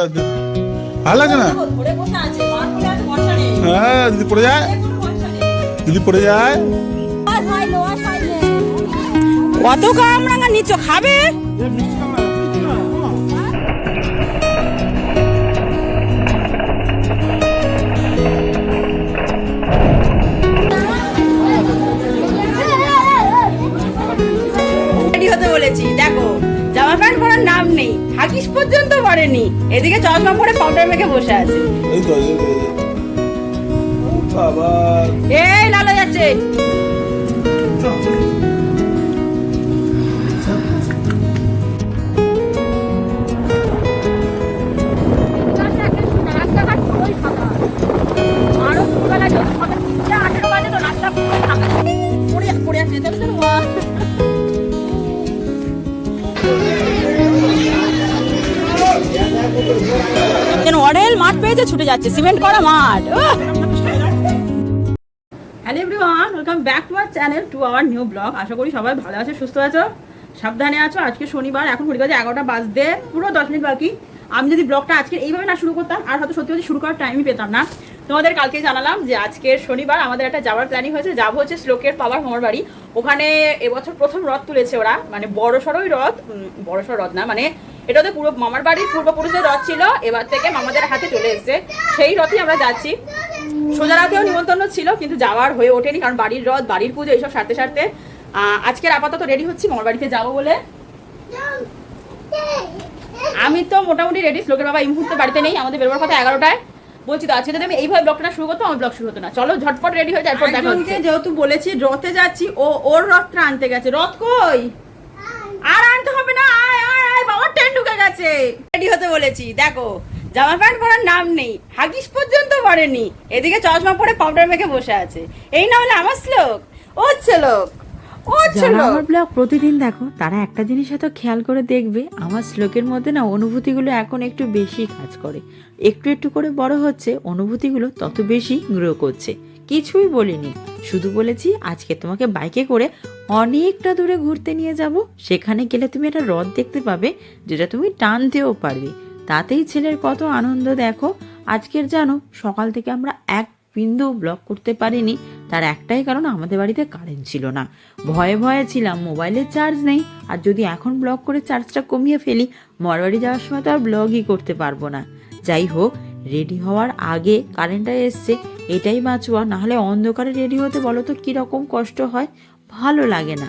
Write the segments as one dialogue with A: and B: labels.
A: তার জন্য। ভালো লাগে না? হ্যাঁ যদি পড়ে যায়? যদি পড়ে যায়?
B: কত কামরাঙা নিচ্ছ খাবে? হতে বলেছি দেখো। জামা প্যান্ট পরার নাম নেই। হাগিস পর্যন্ত পরেনি এদিকে চশমা পরে পাউডার মেখে বসে আছে।
A: এই তো এই তো, এই তো। ও বাবা
B: এই লালো অডেল মাঠ পেয়েছে ছুটে যাচ্ছে। সিমেন্ট করা মাঠ। Hello everyone welcome back to our channel to our new blog আশা করি সবাই ভালো সুস্থ আছো সাবধানে আছো। আজকে শনিবার এখন ঘড়ি এগারোটা বাজতে পুরো দশ মিনিট বাকি। আমি যদি ব্লগটা আজকে এইভাবে না শুরু করতাম আর হয়তো সত্যি সত্যি শুরু করার টাইমই পেতাম না। তোমাদের কালকে জানালাম যে আজকের শনিবার আমাদের একটা যাওয়ার প্ল্যানিং হয়েছে। যাব হচ্ছে শ্লোকের পাওয়ার মামার বাড়ি। ওখানে এবছর প্রথম রথ তুলেছে ওরা। মানে বড় সড়োই রথ উম, বড় সড়ো রথ না মানে এটা ওদের পুরো মামার বাড়ির পূর্বপুরুষের রথ ছিল এবার থেকে মামাদের হাতে চলে এসেছে। সেই রথই আমরা যাচ্ছি। সোজা রাতেও নিমন্ত্রণ ছিল কিন্তু যাওয়ার হয়ে ওঠেনি কারণ বাড়ির রথ বাড়ির পুজো এইসব সারতে সারতে আজকের আপাতত রেডি হচ্ছি মামার বাড়িতে যাব বলে। আমি তো মোটামুটি রেডি শ্লোকের বাবা এই মুহূর্তে বাড়িতে নেই আমাদের বেরোবার কথা এগারোটায়। বলছি তো আজকে যদি আমি এইভাবে ব্লগটা শুরু করতাম আমার ব্লগ শুরু হতো না। চলো ঝটপট রেডি হয়ে যারপর দেখা হচ্ছে। যেহেতু বলেছি রথে যাচ্ছি ও ওর রথটা আনতে গেছে। রথ কই? আর আনতে হবে না ট্রেন ঢুকে গেছে। রেডি হতে বলেছি। দেখো জামা প্যান্ট পরার নাম নেই। হাগিস পর্যন্ত পরেনি। এদিকে চশমা পরে পাউডার মেখে বসে আছে। এই না হলে আমার শ্লোক? ও শ্লোক।
C: যারা আমার ব্লগ প্রতিদিন দেখো তারা একটা জিনিস হয়তো খেয়াল করে দেখবে আমার শ্লোকের মধ্যে না অনুভূতিগুলো এখন একটু বেশি কাজ করে। একটু একটু করে বড় হচ্ছে অনুভূতিগুলো তত বেশি গ্রো করছে। কিছুই বলিনি। শুধু বলেছি, আজকে তোমাকে বাইকে করে অনেকটা দূরে ঘুরতে নিয়ে যাব। সেখানে গেলে তুমি একটা হ্রদ দেখতে পাবে, যেটা তুমি টানতেও পারবে। তাতেই ছেলের কত আনন্দ দেখো। আজকের জানো, সকাল থেকে আমরা এক বিন্দু ব্লক করতে পারিনি। তার একটাই কারণ, আমাদের বাড়িতে কারেন্ট ছিল না। ভয়ে ভয়ে ছিলাম মোবাইলের চার্জ নেই। আর যদি এখন ব্লক করে চার্জটা কমিয়ে ফেলি, মরবাড়ি যাওয়ার সময় তো আর ব্লগই করতে পারব না। যাই হোক রেডি হওয়ার আগে কারেন্টটা এসছে এটাই বাঁচুয়া। নাহলে অন্ধকারে রেডি হতে বলো তো কীরকম কষ্ট হয়? ভালো লাগে না।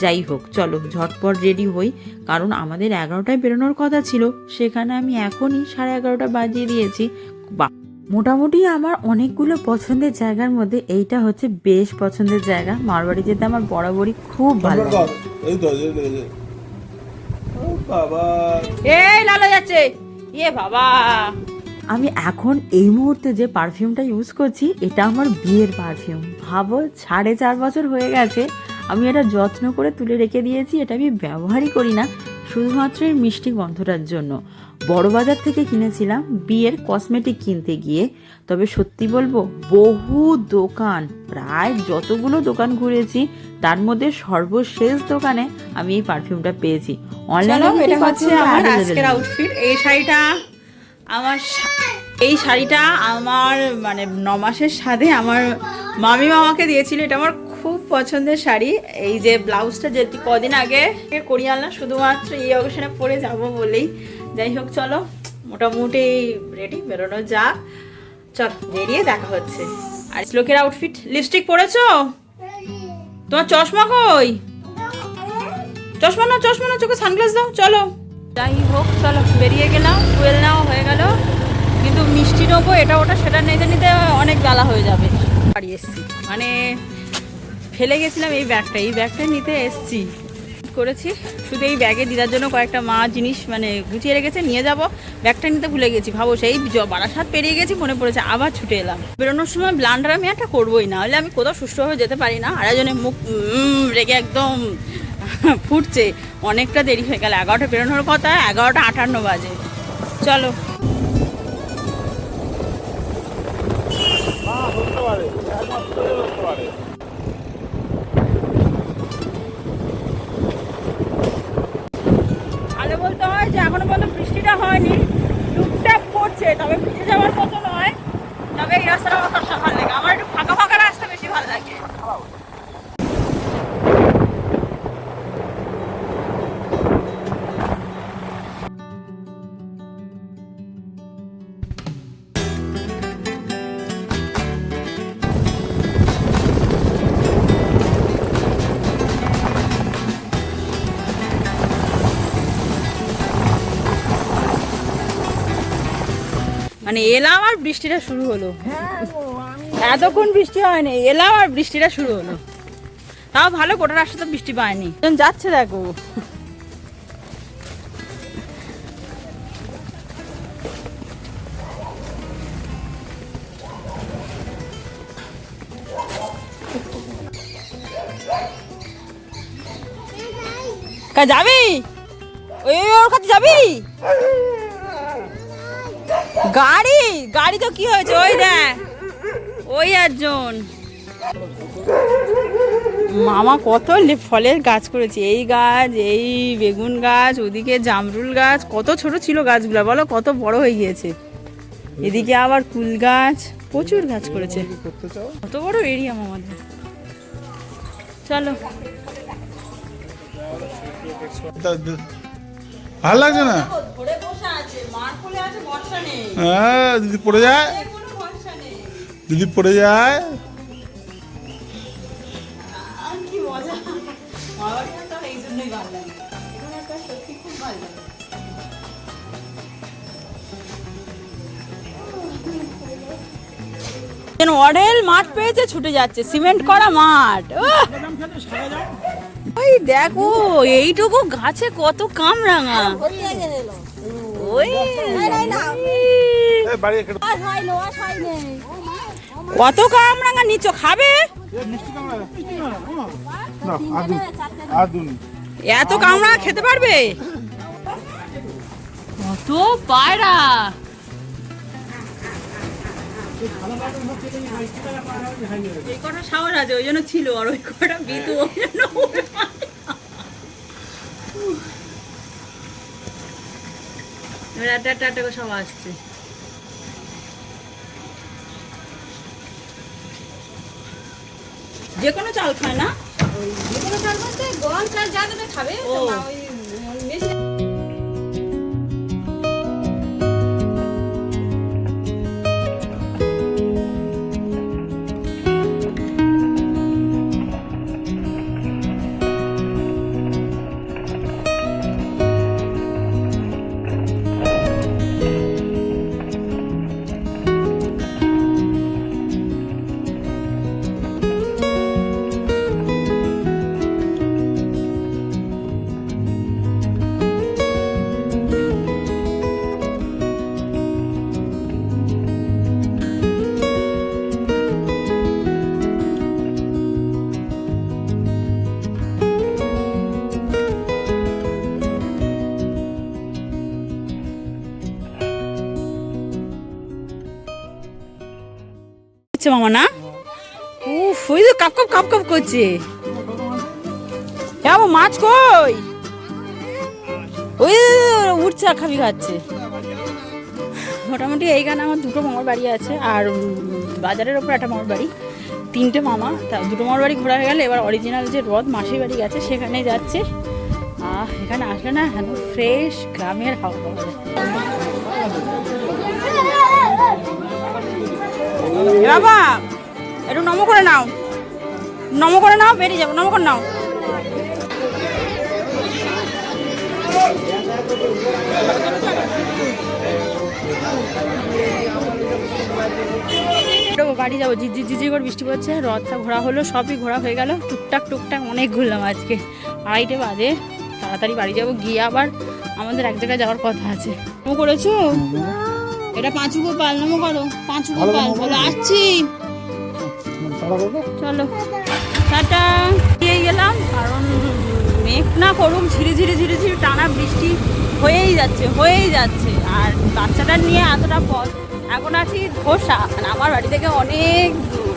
C: যাই হোক চলো ঝটপট রেডি হই। কারণ আমাদের এগারোটায় বেরোনোর কথা ছিল সেখানে আমি এখনই সাড়ে এগারোটা বাজিয়ে দিয়েছি। বা- মোটামুটি আমার অনেকগুলো পছন্দের জায়গার মধ্যে এইটা হচ্ছে বেশ পছন্দের জায়গা। মারবাড়ি যেতে আমার বরাবরই খুব ভালো লাগে।
A: এই
B: লালো যাচ্ছে। ইয়ে বাবা।
C: আমি এখন এই মুহূর্তে যে পারফিউমটা ইউজ করছি এটা আমার বিয়ের পারফিউম। ভাবো সাড়ে চার বছর হয়ে গেছে আমি এটা যত্ন করে তুলে রেখে দিয়েছি এটা আমি ব্যবহারই করি না শুধুমাত্র এর মিষ্টি গন্ধটার জন্য। বড় বাজার থেকে কিনেছিলাম বিয়ের কসমেটিক কিনতে গিয়ে তবে সত্যি বলব বহু দোকান প্রায় যতগুলো দোকান ঘুরেছি তার মধ্যে সর্বশেষ দোকানে আমি এই পারফিউমটা পেয়েছি। অনলাইনে
B: এটা হচ্ছে আমার আজকের আউটফিট এই শাড়িটা আমার এই শাড়িটা আমার মানে ন মাসের সাথে আমার মামি মামাকে দিয়েছিল। এটা আমার খুব পছন্দের শাড়ি। এই যে ব্লাউজটা যে কদিন আগে করিয়ে আনলাম, শুধুমাত্র এই অকেশনে পরে যাব বলেই। যাই হোক, চলো, মোটামুটি রেডি বেরোনো যা চল, বেরিয়ে দেখা হচ্ছে। আর শ্লোকের আউটফিট লিপস্টিক পরেছো? তোমার চশমা কই? চশমা না চশমা না চোখে সানগ্লাস দাও, চলো। যাই হোক, চলো, বেরিয়ে গেলাম ফুয়েল নেওয়া হয়ে গেল। কিন্তু মিষ্টি নেব, এটা ওটা, সেটা নিতে নিতে অনেক বেলা হয়ে যাবে। বাড়ি এসছি। মানে ফেলে গেছিলাম এই ব্যাগটা এই ব্যাগটা নিতে এসছি। করেছি, শুধু এই ব্যাগে দিদার জন্য কয়েকটা মা জিনিস মানে গুছিয়ে রেখেছে, নিয়ে যাব। ব্যাগটা নিতে ভুলে গেছি, ভাবো, সেই বারাসাত পেরিয়ে গেছি, মনে পড়েছে, আবার ছুটে এলাম। বেরোনোর সময় ব্লান্ডার আমি একটা করবোই না হলে আমি কোথাও সুষ্ঠুভাবে যেতে পারি না। আর একজনের মুখ রেগে একদম ফুটছে। অনেকটা দেরি হয়ে গেল। এগারোটা বেরোনোর কথা এগারোটা আটান্ন বাজে। চলো। মানে এলাম আর বৃষ্টিটা শুরু হলো। এতক্ষণ বৃষ্টি হয়নি এলাম আর বৃষ্টিটা শুরু হলো। তাও ভালো গোটা রাস্তা তো বৃষ্টি পায়নি। যাচ্ছে দেখো। যাবি? ওই ওর কাছে যাবি? গাড়ি? গাড়ি তো কি হয়েছে? ওই দেখ। ওই একজন। মামা কত ফলের গাছ করেছে। এই গাছ, এই বেগুন গাছ, ওদিকে জামরুল গাছ। কত ছোট ছিল গাছগুলো, বলো? কত বড় হয়ে গিয়েছে। এদিকে আবার কুল গাছ। প্রচুর গাছ করেছে। কত বড় এরিয়া মামাদের চলো।
A: ভালো লাগছে না? হ্যাঁ যদি পড়ে যায় যদি পড়ে যায়
B: যেন অডেল মাঠ পেয়েছে, ছুটে যাচ্ছে। সিমেন্ট করা মাঠ! ওই দেখো, এইটুকু গাছে কত কামরাঙা। কত কামরাঙা নিচ্ছ খাবে? এত কামড়া খেতে পারবে? কত পায়রা। এই কটা সাহস আছে ওই জন্য ছিল আর ওই কটা বিতু ওই জন্য উঠে পারে না। করে সব আসছে। যে কোনো চাল খায় না? ও। হচ্ছে কাপ কাপ কাপ কাপ করছে। হ্যাঁ মাছ কই? ওই উঠছে আর খাবি, খাচ্ছে। মোটামুটি এইখানে আমার দুটো মামার বাড়ি আছে, আর বাজারের ওপর একটা মামার বাড়ি, তিনটে মামা, তা দুটো মামার বাড়ি ঘোরা হয়ে গেলে এবার অরিজিনাল যে রথ মাসির বাড়ি গেছে, সেখানে যাচ্ছে। এখানে আসলে না এখন ফ্রেশ গ্রামের হাওয়া পাওয়া বাবা, একটু নম করে নাও। নম করে নাও বেরিয়ে যাব নম করে নাও। বাড়ি যাব ঝিঝি ঝিঝি করে বৃষ্টি পড়ছে রথটা ঘোরা হলো সবই ঘোরা হয়ে গেল টুকটাক টুকটাক অনেক ঘুরলাম আজকে। আড়াইটে বাজে তাড়াতাড়ি বাড়ি যাব গিয়ে আবার আমাদের এক জায়গায় যাওয়ার কথা আছে। নমো করেছ? এটা পাঁচু গোপাল নমো করো পাঁচু গোপাল বলো আসছি। চলো। টাটা দিয়ে গেলাম কারণ মেঘ না করুক ঝিরি ঝিরি ঝিরি ঝিরি টানা বৃষ্টি হয়েই যাচ্ছে হয়েই যাচ্ছে। আর বাচ্চাটা নিয়ে এতটা পথ এখন আছি ধোসা মানে আমার বাড়ি থেকে অনেক দূর।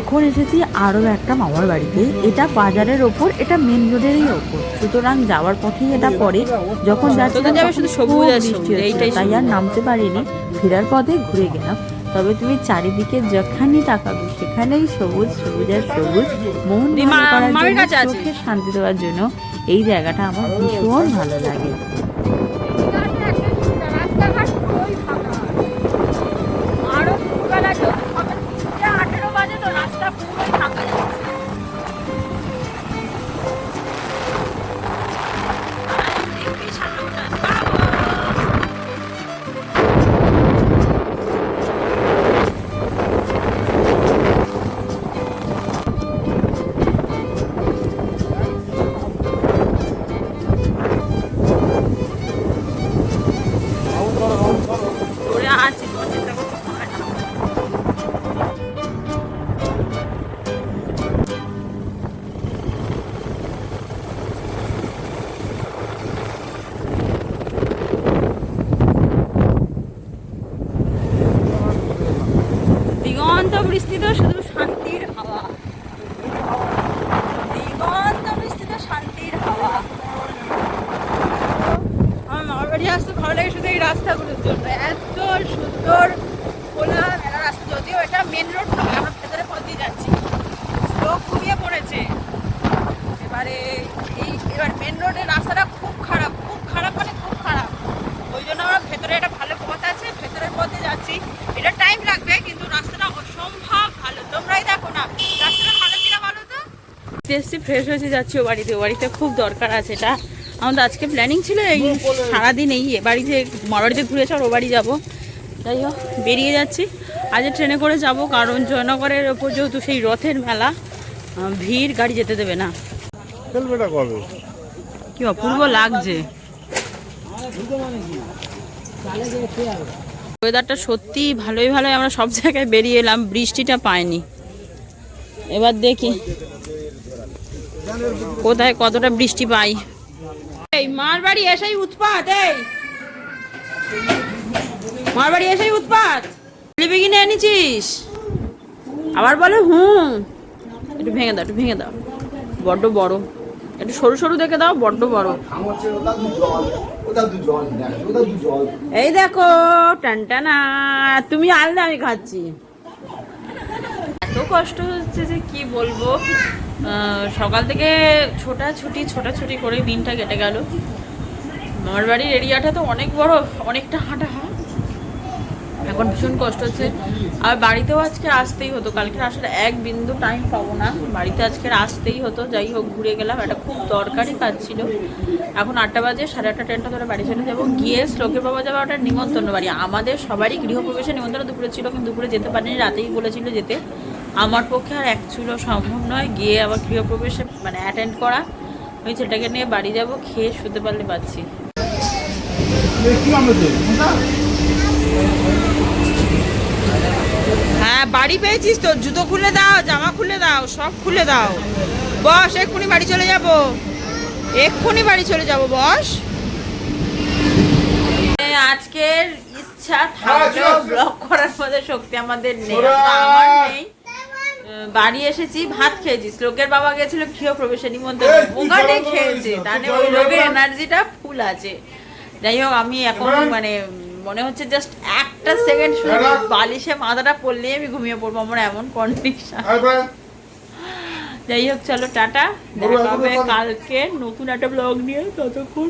C: এখন এসেছি আরও একটা মামার বাড়িতে। এটা বাজারের ওপর এটা মেন রোডেরই ওপর। সুতরাং যাওয়ার পথেই এটা পড়ে। যখন যাচ্ছিলাম
B: শুধু সবুজ
C: তাই আর নামতে পারিনি। ফেরার পথে ঘুরে গেলাম। তবে তুমি চারিদিকে যেখানে তাকাবে সেখানেই সবুজ সবুজ আর সবুজ মন করার জন্য, চোখে শান্তি দেওয়ার জন্য এই জায়গাটা আমার ভীষণ ভালো লাগে।
B: এই এবার মেন রোডের রাস্তাটা খুব খারাপ খুব খারাপ মানে খুব খারাপ। ওই জন্য আমরা ভেতরে একটা ভালো পথ আছে ভেতরের পথে যাচ্ছি। এটা টাইম লাগবে কিন্তু রাস্তাটা অসম্ভব ভালো। তোমরাই দেখো না রাস্তাটা ভালো কিনা ভালো তো? এসছি ফ্রেশ হয়েছে যাচ্ছি ও বাড়িতে। ও বাড়িতে খুব দরকার আছে এটা। আমাদের আজকে প্ল্যানিং ছিল এই সারাদিন এই বাড়িতে মার বাড়িতে ঘুরে এসে ও বাড়ি যাব। যাই হোক বেরিয়ে যাচ্ছি। আজ ট্রেনে করে যাব কারণ জয়নগরের ওপর যেহেতু সেই রথের মেলা ভিড় গাড়ি যেতে দেবে না।
A: কবে?
B: কি অপূর্ব লাগছে। ওয়েদারটা সত্যি ভালোই ভালোই, আমরা সব জায়গায় বেরিয়ে এলাম, বৃষ্টিটা পাইনি। এবার দেখি কোথায় কতটা বৃষ্টি পাই। এই, মার বাড়ি এসেই উৎপাত, এই। মার বাড়ি এসেই উৎপাত। লিপি কিনে এনেছিস? আবার বলে হুম। একটু ভেঙে দাও, একটু ভেঙে দাও। বড্ড বড়। একটু সরু সরু দেখে দাও, বড্ড বড়। এই দেখো, টানটানা, তুমি আলাদা আমি খাচ্ছি। এত কষ্ট হচ্ছে যে কি বলব? সকাল থেকে ছোটাছুটি ছোটাছুটি করে দিনটা কেটে গেল। আমার বাড়ির এরিয়াটা তো অনেক বড়, অনেকটা হাঁটা হয়। এখন ভীষণ কষ্ট হচ্ছে। আর বাড়িতেও আজকে আসতেই হতো। কালকে আসার এক বিন্দু টাইম পাবো না। বাড়িতে আজকে আসতেই হতো। যাই হোক, ঘুরে গেলাম। একটা খুব দরকারি কাজ ছিল। এখন আটটা বাজে, সাড়ে আটটা ট্রেনটা ধরে বাড়ি চলে যাব। গিয়ে শ্লোকের বাবা যাবে ওটা নিমন্ত্রণ বাড়ি। আমাদের সবারই গৃহপ্রবেশে নিমন্ত্রণ দুপুরে ছিল, কিন্তু দুপুরে যেতে পারিনি। রাতেই বলেছিল যেতে। আমার পক্ষে আর এক চুলো সম্ভব নয়। গিয়ে আবার গৃহপ্রবেশে মানে অ্যাটেন্ড করা। ওই ছেলেটাকে নিয়ে বাড়ি যাব। খেয়ে শুতে পারলে পাচ্ছি হ্যাঁ বাড়ি পেয়েছিস তো। জুতো খুলে দাও জামা খুলে দাও সব খুলে দাও। বস এক্ষুনি বাড়ি চলে যাব। এক্ষুনি বাড়ি চলে যাব বস। আজকের ইচ্ছা থাকলেও ব্লগ করার মধ্যে শক্তি আমাদের নেই। আমার নেই। বাড়ি এসেছি ভাত খেয়েছি শ্লোকের বাবা গেছিল গৃহ প্রবেশে নিমন্ত্রণ। ওখানে খেয়েছে। তাহলে ওই লোকের এনার্জিটা ফুল আছে। যাই হোক আমি এখন মানে মনে হচ্ছে জাস্ট একটা সেকেন্ড শুধু বালিশে মাথাটা পড়লেই আমি ঘুমিয়ে পড়ব আমার এমন কন্ডিশন যাই হোক চলো টাটা। হবে কালকে নতুন একটা ব্লগ নিয়ে ততক্ষণ।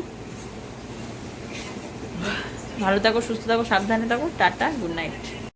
B: ভালো থাকো সুস্থ থাকো সাবধানে থাকো। Tata good night